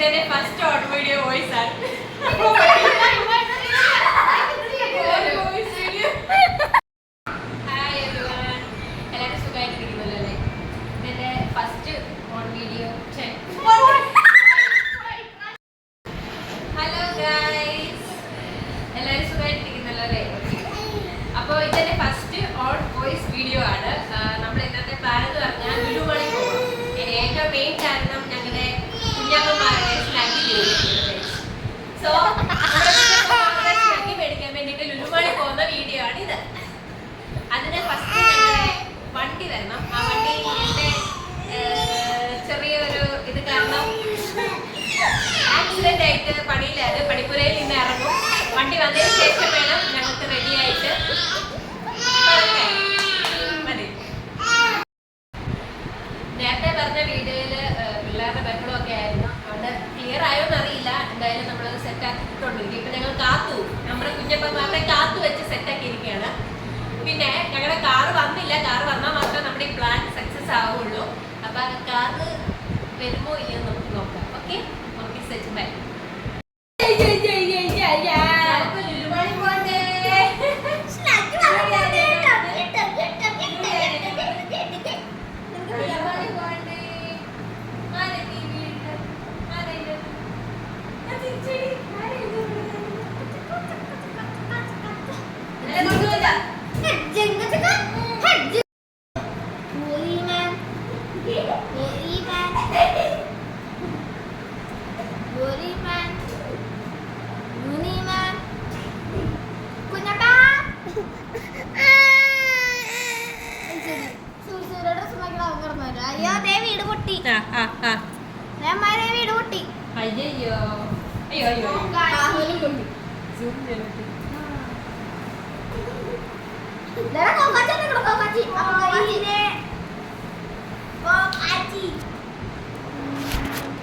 मैंने first order video वही sir വന്നതിന് ശേഷം വേണം ഞങ്ങൾക്ക് റെഡി മതി. നേരത്തെ പറഞ്ഞ വീഡിയോയിൽ പിള്ളേരുടെ ബഹളം ആയിരുന്നു. അതുകൊണ്ട് ക്ലിയർ ആയോന്ന് അറിയില്ല. എന്തായാലും നമ്മൾ സെറ്റ് ആക്കിക്കൊണ്ടിരിക്കും. ഇപ്പൊ ഞങ്ങൾ കാത്തു. നമ്മുടെ കുഞ്ഞപ്പന്മാരുടെ കാത്തു വെച്ച് സെറ്റ് ആക്കിയിരിക്കുകയാണ്. പിന്നെ ഞങ്ങളുടെ കാറ് വന്നില്ല. കാറ് വന്നാൽ മാത്രമേ നമ്മുടെ ഈ പ്ലാൻ സക്സസ് ആവുള്ളൂ. അപ്പൊ കാറ് വരുമോ ഇല്ലയോ നമുക്ക് നോക്കാം. ഓക്കെ ഓക്കെ സെറ്റ് ബൈ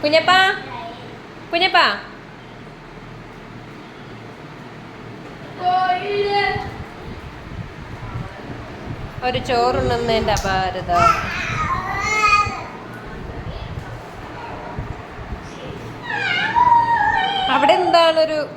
കുഞ്ഞപ്പാ കുഞ്ഞപ്പാ കോഴിയുടെ ഒരു ചോറുണ്ണുന്നതിന്റെ അപാരത അവിടെ എന്താണൊരു ശക്തിമാൻ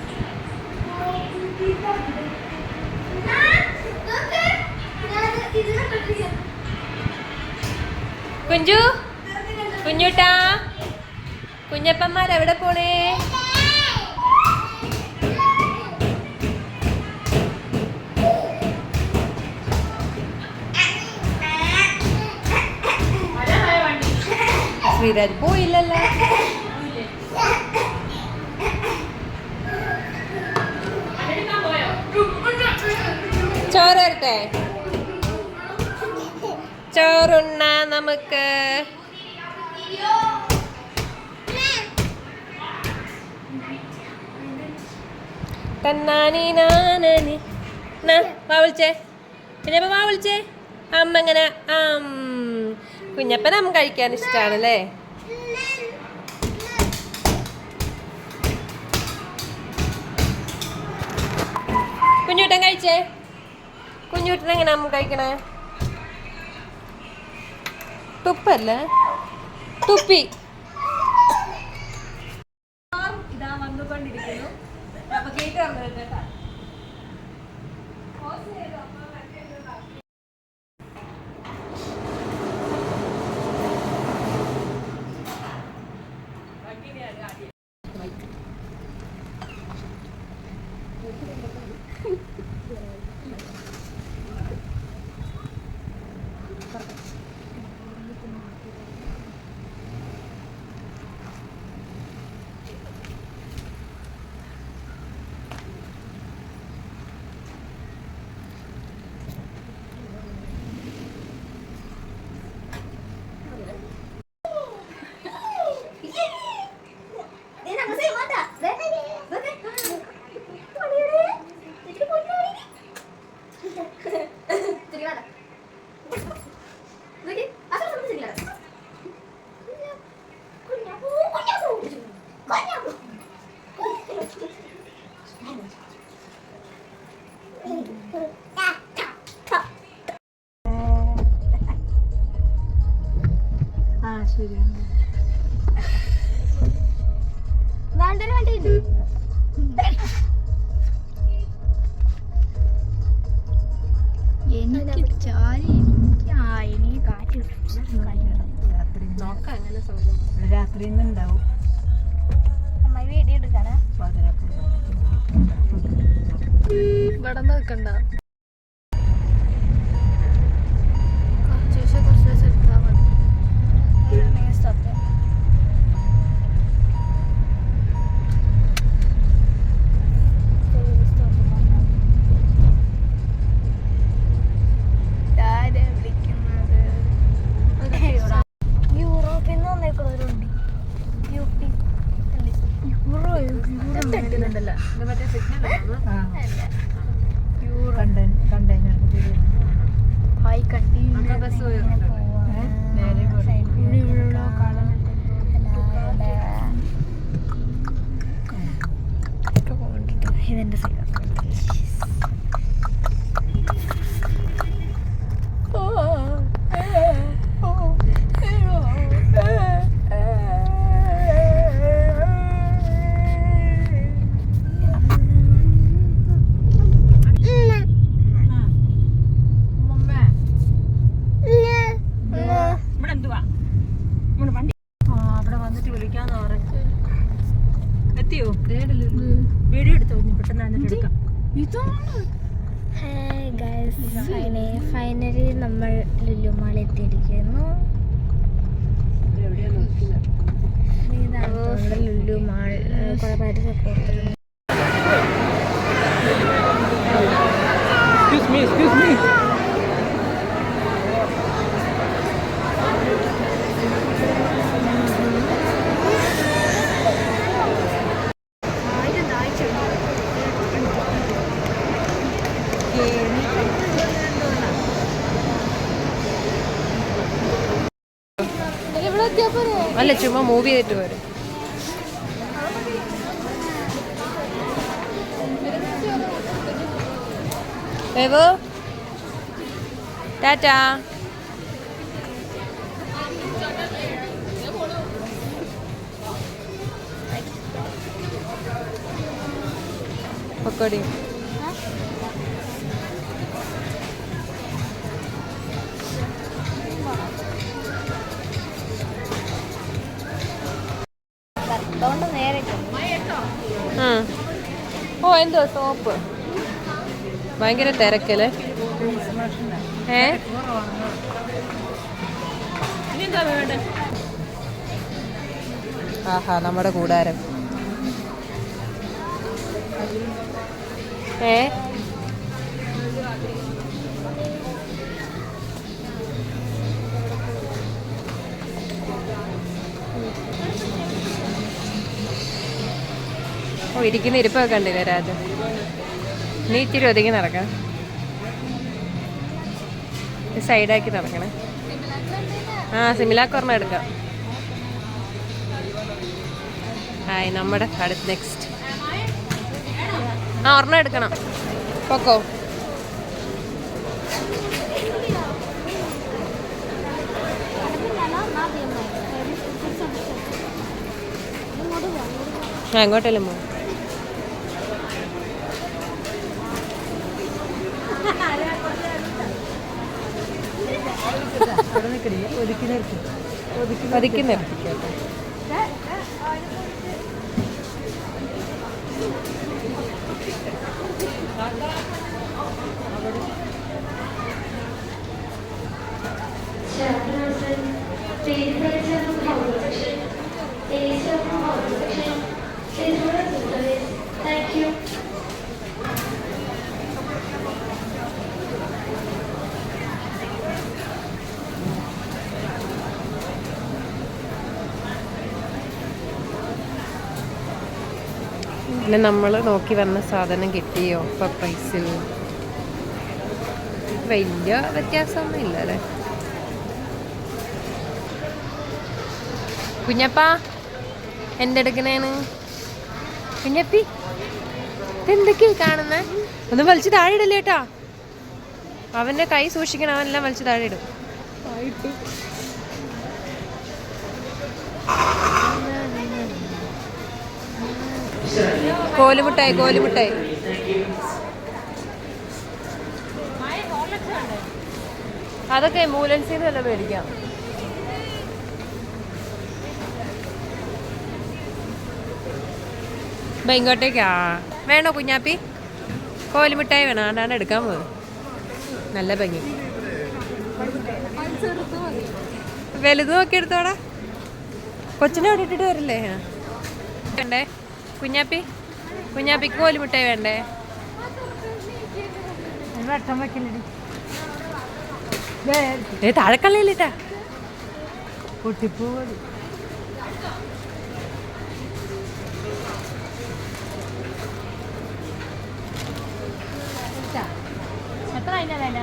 കുഞ്ഞപ്പന്മാർ എവിടെ പോണേ? ശ്രീരാജ് പോയില്ലല്ലോ. ചോറ് വരട്ടെ? ചോറുണ്ണ നമുക്ക്. തന്നാനി നാനനി. നാ വാ വിളിച്ചേ. കുഞ്ഞപ്പ വാ വിളിച്ചേ. അമ്മ എങ്ങനെ? ആം കുഞ്ഞപ്പൻ അമ്മ കഴിക്കാൻ ഇഷ്ടമാണല്ലേ കുഞ്ഞൂട്ടൻ കഴിച്ചേ? കുഞ്ഞൂട്ടൻ എങ്ങനെ അമ്മ കഴിക്കണേ? തുപ്പല്ലേ? തുപ്പി. അപ്പൊ എനിക്ക് ചാരി ആ എനിക്ക് കാറ്റ് നോക്കാം അങ്ങനെ സൗകര്യം. രാത്രി ഉണ്ടാവും ഇവിടെ നിൽക്കണ്ട വീഡിയോ എടുത്തോ? പെട്ടെന്ന് എടുക്കാം. ഫൈനലി നമ്മൾ ലുലുമാൾ എത്തിയിരിക്കുന്നു. Lulu Mall കുഴപ്പമായിട്ട് support Excuse me excuse me അല്ല ചുമ്മാ മൂവ് ചെയ്തിട്ട് വരും ടാറ്റാ? പൊക്കോടി. എന്തോ സോപ്പ്? ഭയങ്കര തിരക്കല്ലേ? ഏ? ആഹാ നമ്മുടെ കൂടാരം. ഏ? ഇരിക്കുന്ന ഇരിപ്പൊക്കെ കണ്ടില്ലേ രാജ. നീ ഇച്ചിരി ഒതുങ്ങി നടക്കാം. സൈഡാക്കി നടക്കണേ. ആ സിമിലാക്ക് ഒരെണ്ണം എടുക്കാം. ഹായ് നമ്മുടെ അടുത്ത് നെക്സ്റ്റ് ആ ഒരെണ്ണം എടുക്കണം. പൊക്കോ. ആ എങ്ങോട്ടെല്ലാം പോകും അവിടെ നിൽക്കണേ ഒതുക്കി നിർത്തി. ഒതുക്കി നിർത്തിക്കോട്ടെ പിന്നെ നമ്മൾ നോക്കി വന്ന സാധനം കിട്ടിയോ? ഓഫർ പ്രൈസിൽ വലിയ വ്യത്യാസമൊന്നും ഇല്ല അല്ലേ? കുഞ്ഞപ്പാ എന്തെടുക്കണേന്ന് കുഞ്ഞപ്പി ഇതെന്തൊക്കെയാ കാണുന്നത് ഒന്ന് വലിച്ചു താഴെ ഇടല്ലേട്ടാ അവന്റെ കൈ സൂക്ഷിക്കണം അവനെല്ലാം വലിച്ചു താഴെ ഇടും കോലുമുട്ടായി കോലുമുട്ടായി. അതൊക്കെ മൂലൻസിൽ നിന്ന് തന്നെ മേടിക്കാം ഇങ്ങോട്ടേക്കാ. വേണോ കുഞ്ഞാപ്പി? കോലുമിട്ടായി വേണം? ആണ്ടാണ് എടുക്കാൻ പോകുന്നത് നല്ല ഭംഗി. വലുത് നോക്കി എടുത്തോടാ. കൊച്ചിനെ അവിടെ ഇട്ടിട്ട് വരില്ലേ? കണ്ടേ കുഞ്ഞാപ്പി? കുഞ്ഞാപ്പിക്ക് കോലുമിഠായി വേണ്ടേ? വട്ടം വെക്കലടി. ഏ താഴെക്കള്ളിയിലിട്ടാ. പൊട്ടിപ്പോ എത്ര അതിന്റെ വില?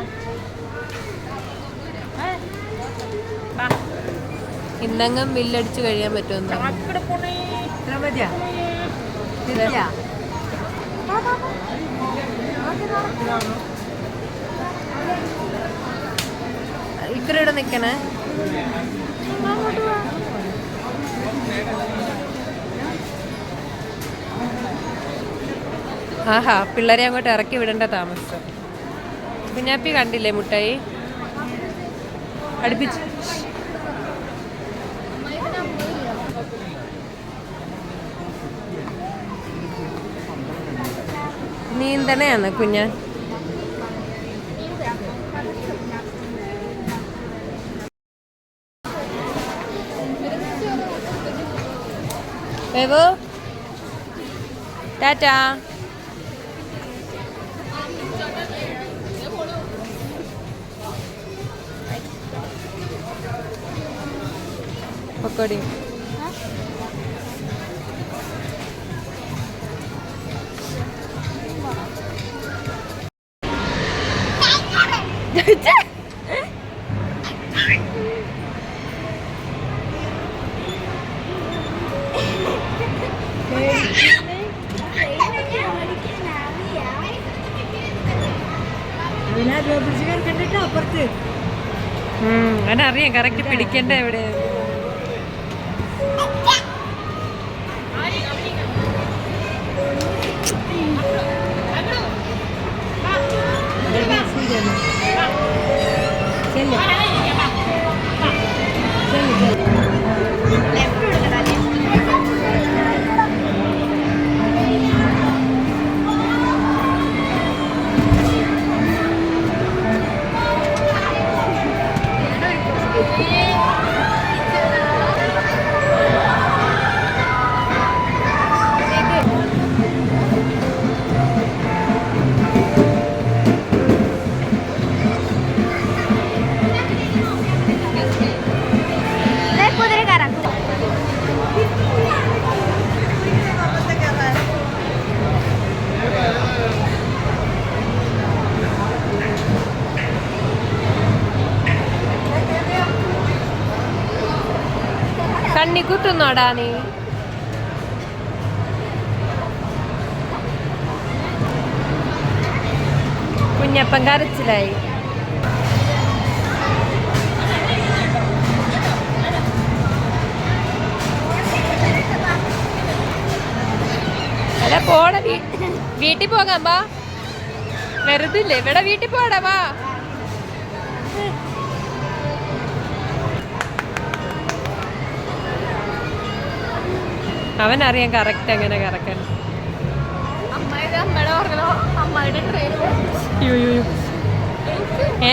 ഇന്നങ്ങും ബില്ലടിച്ച് കഴിയാൻ പറ്റുമെന്ന് ഇക്കര ഇവിടെ നിക്കണേ? ആഹാ പിള്ളേരെ അങ്ങോട്ട് ഇറക്കി വിടേണ്ട താമസം. കുഞ്ഞാപ്പി കണ്ടില്ലേ മുട്ടായി? അടുപ്പിച്ച്. നീന്തണയാണ് കുഞ്ഞ. ബേബു ടാറ്റാ. പക്കോടി. അവനറിയാം കറക്റ്റ് പിടിക്കേണ്ട എവിടെ না കുത്തുന്നോടാ നീ കുഞ്ഞപ്പൻ കരച്ചിലായി. അല്ല പോട വീട്ടിൽ പോകാം വാ. വെറുതില്ലേ? ഇവിടെ വീട്ടിൽ പോടാ വാ. അവനറിയാം കറക്റ്റ് എങ്ങനെ ട്രെയിൻ ഏ?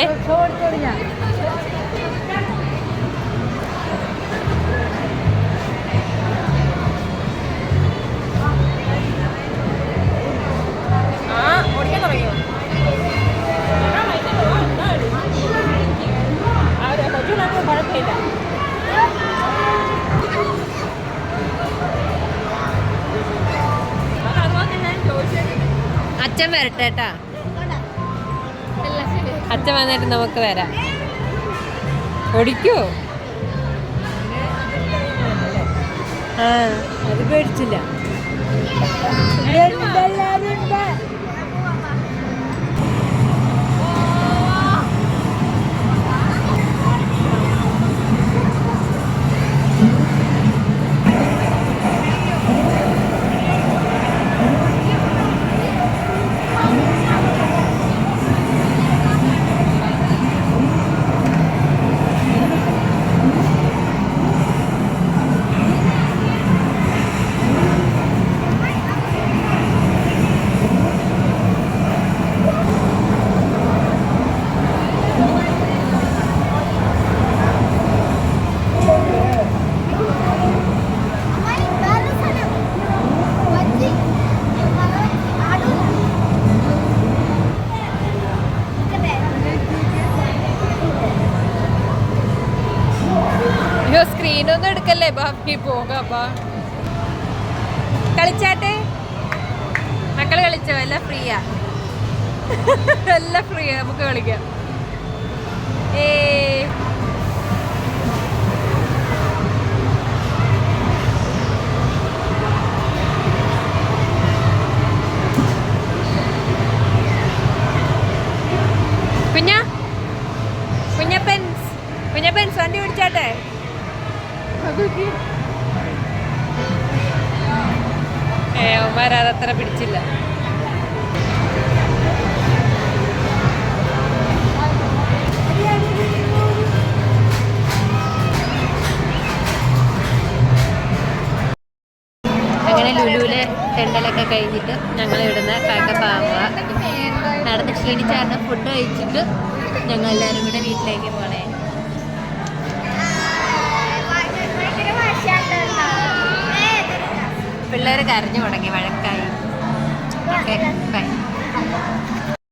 അച്ഛൻ വരട്ടെ കേട്ടാ. അച്ഛൻ വന്നിട്ട് നമുക്ക് വരാം. ഓടിക്കോ? ആ അത് പേടിച്ചില്ല. ബാക്കി പോകാം ബാ. കളിച്ചാട്ടെ? മക്കൾ കളിച്ചോ? എല്ലാം ഫ്രീയാ? എല്ലാം ഫ്രീയാ നമുക്ക് കളിക്കാം. ഏ. കുഞ്ഞ? കുഞ്ഞപ്പൻസ് കുഞ്ഞപ്പൻസ് വണ്ടി പിടിച്ചാട്ടെ അതത്ര പിടിച്ചില്ല. അങ്ങനെ ലുലുവിലെ തെണ്ടലൊക്കെ കഴിഞ്ഞിട്ട് ഞങ്ങൾ ഇവിടുന്ന് കാക്കപ്പാവുക നടന്ന് ക്ഷീണിച്ചാണ് ഫുഡ് കഴിച്ചിട്ട് ഞങ്ങൾ എല്ലാവരും കൂടെ വീട്ടിലേക്ക് പോണേ. പിള്ളേർ കരഞ്ഞു തുടങ്ങി വഴക്കായി. Okay bye